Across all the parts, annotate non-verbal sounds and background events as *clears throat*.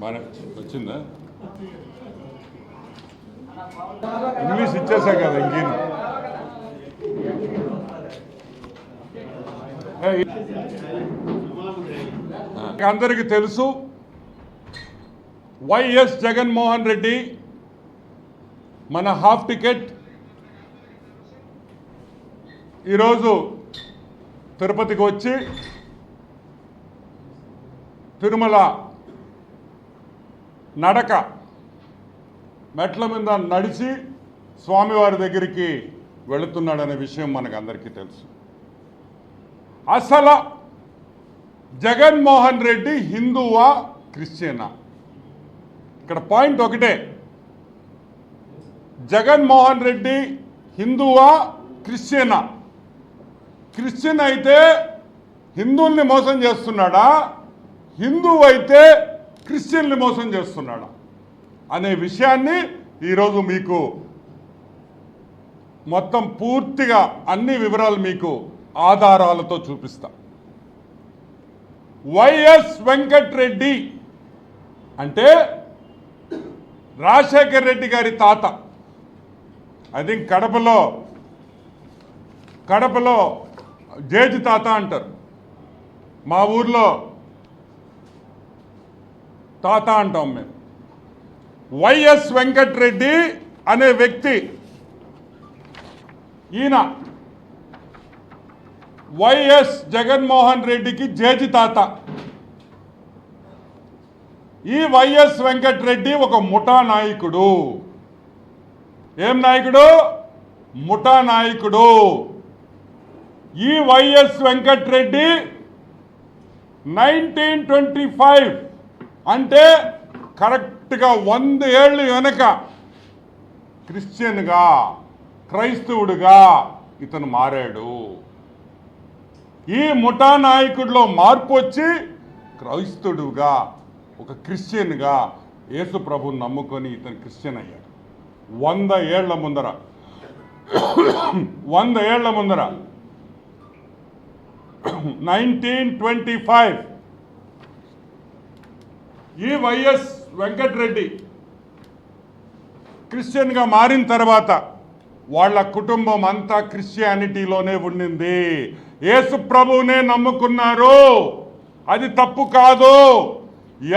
వచ్చిందా? ఇంగ్లీష్ ఇచ్చేసా కదా ఇంకేం? ఏయ్, ఆ, అందరికీ తెలుసు వైఎస్ జగన్మోహన్ రెడ్డి మన హాఫ్ టికెట్. ఈరోజు తిరుపతికి వచ్చి తిరుమల నడక. మెట్ల మీద నడిచి స్వామివారి దగ్గరికి వెళుతున్నాడనే విషయం మనకు అందరికీ తెలుసు. అసలు జగన్మోహన్ రెడ్డి హిందువా క్రిస్టియనా? ఇక్కడ పాయింట్ ఒకటే. జగన్మోహన్ రెడ్డి హిందువా క్రిస్టియనా? క్రిస్టియన్ అయితే హిందువుల్ని మోసం చేస్తున్నాడా? హిందువు అయితే క్రిస్టియన్లు మోసం చేస్తున్నాడా అనే విషయాన్ని ఈరోజు మీకు మొత్తం పూర్తిగా అన్ని వివరాలు మీకు ఆధారాలతో చూపిస్తా. వైఎస్ వెంకట్రెడ్డి అంటే రాజశేఖర్ రెడ్డి గారి తాత. ఐ థింక్ కడపలో కడపలో జేజి తాత అంటారు. మా ఊర్లో తాత అంటాం మేము. వైఎస్ వెంకట్రెడ్డి అనే వ్యక్తి ఈయన వైఎస్ జగన్మోహన్ రెడ్డికి జేజి తాత. ఈ వైఎస్ వెంకట్రెడ్డి ఒక ముఠా నాయకుడు. ఏం నాయకుడు? ముఠా నాయకుడు. ఈ YS Venkatreddy nineteen twenty five అంటే కరెక్ట్గా వంద ఏళ్ళు వెనక క్రిస్టియన్గా క్రైస్తవుడిగా ఇతను మారాడు. ఈ ముఠా నాయకుడిలో మార్పు వచ్చి క్రైస్తవుడుగా ఒక క్రిస్టియన్గా యేసు ప్రభుని నమ్ముకొని ఇతను క్రిస్టియన్ అయ్యాడు. వంద ఏళ్ళ ముందర. వంద ఏళ్ళ ముందర. నైన్టీన్ ట్వంటీ ఫైవ్ ఈ వైఎస్ వెంకటరెడ్డి క్రిస్టియన్గా మారిన తర్వాత వాళ్ళ కుటుంబం అంతా క్రిస్టియానిటీలోనే ఉండింది. యేసు ప్రభువునే నమ్ముకున్నారు. అది తప్పు కాదు.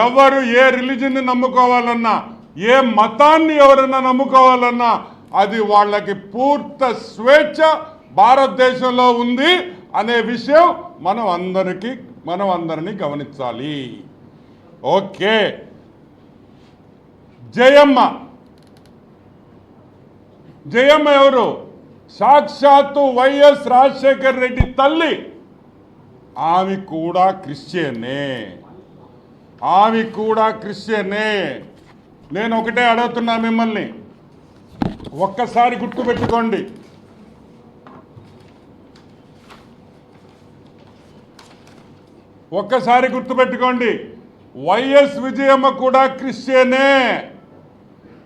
ఎవరు ఏ రిలీజన్ని నమ్ముకోవాలన్నా ఏ మతాన్ని ఎవరన్నా నమ్ముకోవాలన్నా అది వాళ్ళకి పూర్త స్వేచ్ఛ భారతదేశంలో ఉంది అనే విషయం మనం అందరికీ మనం అందరినీ గమనించాలి. ఓకే. జయమ్మ. జయమ్మ ఎవరు? సాక్షాత్తు వైఎస్ రాజశేఖర్ రెడ్డి తల్లి. ఆమె కూడా క్రిస్టియనే. ఆమె కూడా క్రిస్టియనే. నేను ఒకటే అడుగుతున్నా మిమ్మల్ని. ఒక్కసారి గుర్తుపెట్టుకోండి. ఒక్కసారి గుర్తుపెట్టుకోండి. వైఎస్ విజయమ్మ కూడా క్రిస్టియనే.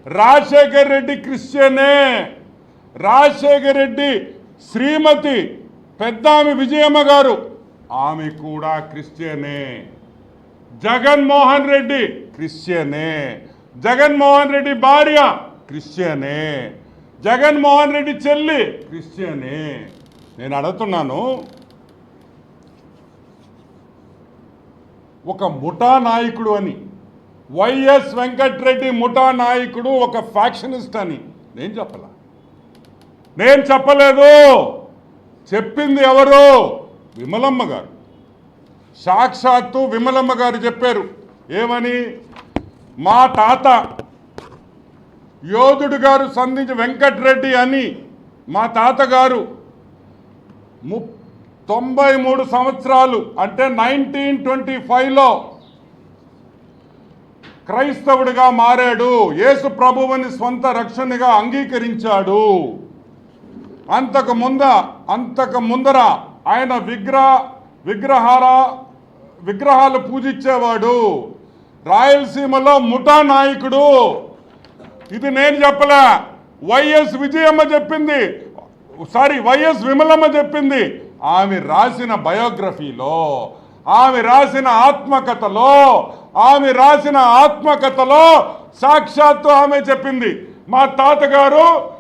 రాజశేఖర్ రెడ్డి క్రిస్టియనే. రాజశేఖర్ రెడ్డి శ్రీమతి పెద్దామి విజయమ్మ గారు ఆమె కూడా క్రిస్టియనే. జగన్మోహన్ రెడ్డి క్రిస్టియనే. జగన్మోహన్ రెడ్డి భార్య క్రిస్టియనే. జగన్మోహన్ రెడ్డి చెల్లి క్రిస్టియనే. నేను అడుగుతున్నాను ఒక ముఠా నాయకుడు అని. వైఎస్ వెంకట్రెడ్డి ముఠా నాయకుడు ఒక ఫ్యాక్షనిస్ట్ అని. నేను చెప్పలా? నేను చెప్పలేదు. చెప్పింది ఎవరు? విమలమ్మ గారు. సాక్షాత్తు విమలమ్మ గారు చెప్పారు. ఏమని? మా తాత యోధుడు గారు సంధించి వెంకట్రెడ్డి అని మా తాతగారు ము తొంభై మూడు సంవత్సరాలు అంటే నైన్టీన్ ట్వంటీ ఫైవ్లో క్రైస్తవుడిగా మారాడు. యేసు ప్రభువుని సొంత రక్షణగా అంగీకరించాడు. అంతకు ముంద అంతకు ముందర ఆయన విగ్రహ విగ్రహాల విగ్రహాలు పూజించేవాడు. రాయలసీమలో ముఠా నాయకుడు. ఇది నేను చెప్పలే. వైఎస్ విజయమ్మ చెప్పింది. సారీ వైఎస్ విమలమ్మ చెప్పింది. ఆమె రాసిన బయోగ్రఫీలో ఆమె రాసిన ఆత్మకథలో ఆమె రాసిన ఆత్మకథలో సాక్షాత్తు ఆమె చెప్పింది. మా తాతగారు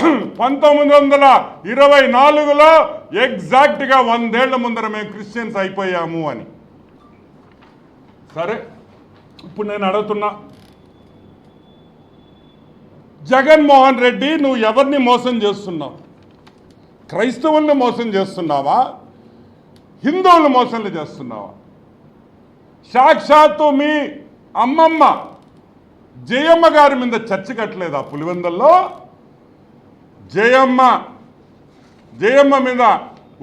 *clears throat* పంతొమ్మిది వందల ఇరవై నాలుగులో ఎగ్జాక్ట్గా వందేళ్ళ ముందర మేము క్రిస్టియన్స్ అయిపోయాము అని. సరే ఇప్పుడు నేను అడుగుతున్నా. జగన్మోహన్ రెడ్డి నువ్వు ఎవరిని మోసం చేస్తున్నావు? క్రైస్తవుల్ని మోసం చేస్తున్నావా? హిందువులు మోసంలు చేస్తున్నావా? సాక్షాత్తు మీ అమ్మమ్మ జయమ్మ గారి మీద చర్చ కట్టలేదా పులివెందల్లో? జయమ్మ జయమ్మ మీద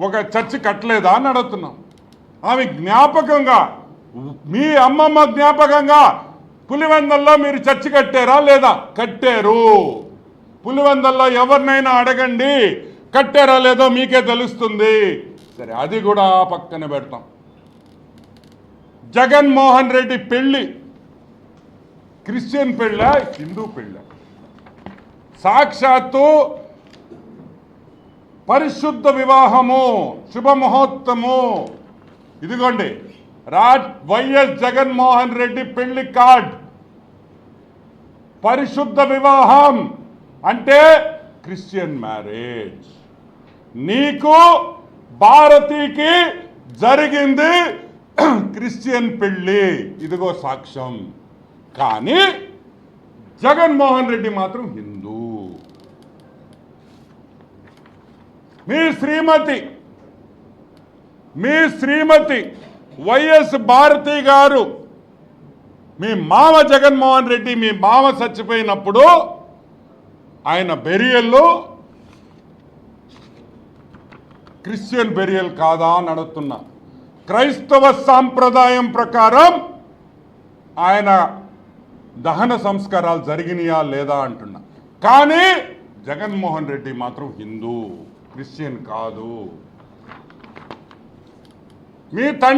ఒక చర్చ కట్టలేదా అని అడుగుతున్నాం. ఆమె జ్ఞాపకంగా మీ అమ్మమ్మ జ్ఞాపకంగా పులివెందల్లో మీరు చర్చి కట్టారా లేదా? కట్టారు. పులివెందల్లో ఎవరినైనా అడగండి. కట్టారా లేదో మీకే తెలుస్తుంది. సరే అది కూడా పక్కన పెడతాం. జగన్మోహన్ రెడ్డి పెళ్ళి క్రిస్టియన్ పెళ్ళ హిందూ పెళ్ళ? సాక్షాత్తు పరిశుద్ధ వివాహము శుభముహూర్తము. ఇదిగోండి రాజ్ వైఎస్ జగన్మోహన్ రెడ్డి పెళ్ళి కార్డ్. పరిశుద్ధ వివాహం అంటే క్రిస్టియన్ మ్యారేజ్. నీకు భారతీకి జరిగింది *clears throat* క్రిస్టియన్ పెళ్ళి. ఇదిగో సాక్ష్యం. కానీ జగన్మోహన్ రెడ్డి మాత్రం హిందూ. మీ శ్రీమతి మీ శ్రీమతి వైఎస్ భారతి గారు మీ మామ జగన్మోహన్ రెడ్డి మీ మామ చచ్చిపోయినప్పుడు ఆయన బెరియల్లో క్రిస్టియన్ బెరియల్ కాదా అని అడుగుతున్నా. క్రైస్తవ సాంప్రదాయం ప్రకారం ఆయన దహన సంస్కారాలు జరిగినాయా లేదా అంటున్నా. కానీ జగన్మోహన్ రెడ్డి మాత్రం హిందూ క్రిస్టియన్ కాదు. మీ తండ్రి